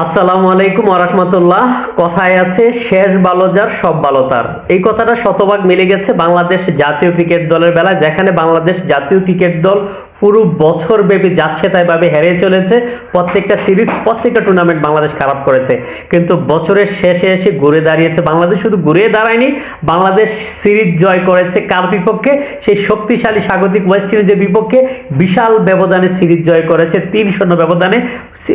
আসসালামু আলাইকুম আরহামতুল্লাহ কথায় আছে, শেষ ভালো যার, সব ভালো তার। এই কথাটা শতভাগ মিলে গেছে বাংলাদেশ জাতীয় ক্রিকেট দলের বেলায়, যেখানে বাংলাদেশ জাতীয় ক্রিকেট দল পুরো বছর ব্যাপী যাচ্ছে, তাই ভাবে হেরে চলেছে। প্রত্যেকটা সিরিজ প্রত্যেকটা টুর্নামেন্ট বাংলাদেশ খারাপ করেছে। কিন্তু বছরের শেষে এসে ঘুরে দাঁড়িয়েছে বাংলাদেশ। শুধু ঘুরে দাঁড়ায়নি, বাংলাদেশ সিরিজ জয় করেছে কার বিপক্ষে? সেই শক্তিশালী স্বাগতিক ওয়েস্ট ইন্ডিজের বিপক্ষে বিশাল ব্যবধানে সিরিজ জয় করেছে, তিন শূন্য ব্যবধানে।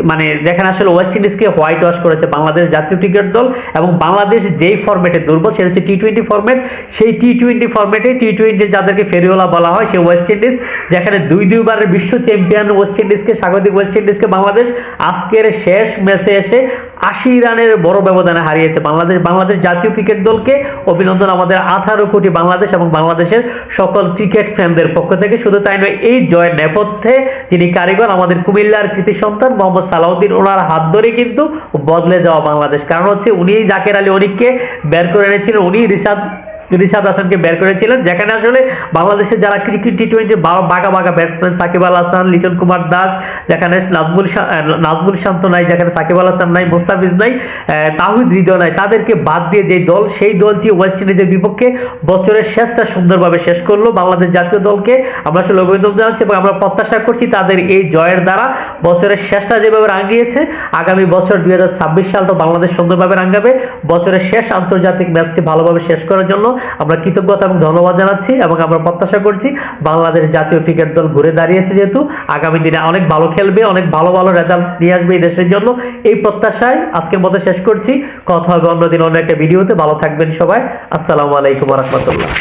মানে যেখানে আসলে ওয়েস্ট ইন্ডিজকে হোয়াইট ওয়াশ করেছে বাংলাদেশ জাতীয় ক্রিকেট দল এবং বাংলাদেশ যেই ফরম্যাটে দুর্বল, সেটা হচ্ছে টি টোয়েন্টি ফরম্যাট সেই টি টোয়েন্টি ফরম্যাটে টি টোয়েন্টি যাদেরকে ফেরিওলা বলা হয়, সেই ওয়েস্ট ইন্ডিজ যেখানে দুই দুইবারের বিশ্ব চ্যাম্পিয়ন ওয়েস্ট ইন্ডিজকে স্বাগতিক ওয়েস্ট ইন্ডিজকে বাংলাদেশ আজকের শেষ ম্যাচে এসে আশি রানের বড় ব্যবধানে হারিয়েছে বাংলাদেশ। বাংলাদেশ জাতীয় ক্রিকেট দলকে অভিনন্দন, আমাদের আঠারো কোটি বাংলাদেশ এবং বাংলাদেশের সকল ক্রিকেট ফ্যানদের পক্ষ থেকে। শুধু তাই নয়, এই জয়ের নেপথ্যে যিনি কারিগর, আমাদের কুমিল্লার কৃতি সন্তান মোহাম্মদ সালাউদ্দিন, ওনার হাত ধরে কিন্তু বদলে যাওয়া বাংলাদেশ। কারণ হচ্ছে উনি জাকের আলী অনিককে বের করে এনেছিলেন। উনি রিসাদ রিশাদ হাসানকে বের করেছিলেন, যেখানে আসলে বাংলাদেশের যারা ক্রিকেট টি টোয়েন্টি বাঘা বাঘা ব্যাটসম্যান সাকিব আল হাসান, লিটন কুমার দাস, যেখানে নাজমুল নাজমুল শান্ত নাই, যেখানে সাকিব আল হাসান নাই, মুস্তাফিজ নাই তাহিদ হৃদয় নাই, তাদেরকে বাদ দিয়ে যে দল, সেই দলটি ওয়েস্ট ইন্ডিজের বিপক্ষে বছরের শেষটা সুন্দরভাবে শেষ করল। বাংলাদেশ জাতীয় দলকে আমরা আসলে অভিনন্দন জানাচ্ছি এবং আমরা প্রত্যাশা করছি তাদের এই জয়ের দ্বারা বছরের শেষটা যেভাবে রাঙিয়েছে, আগামী বছর দুই হাজার ছাব্বিশ সালটা বাংলাদেশ সুন্দরভাবে রাঙ্গাবে বছরের শেষ আন্তর্জাতিক ম্যাচটি ভালোভাবে শেষ করার জন্য আমরা কৃতজ্ঞতা এবং ধন্যবাদ জানাচ্ছি এবং আমরা প্রত্যাশা করছি বাংলাদেশ জাতীয় ক্রিকেট দল ঘুরে দাঁড়িয়েছে যেহেতু আগামী দিনে অনেক ভালো খেলবে, অনেক ভালো ভালো রেজাল্ট নিয়ে আসবে এই দেশের জন্য। এই প্রত্যাশায় আজকের মতো শেষ করছি। কথা হবে অন্যদিন অন্য একটা ভিডিওতে। ভালো থাকবেন সবাই। আসসালামু আলাইকুম রহমতুল্লাহ।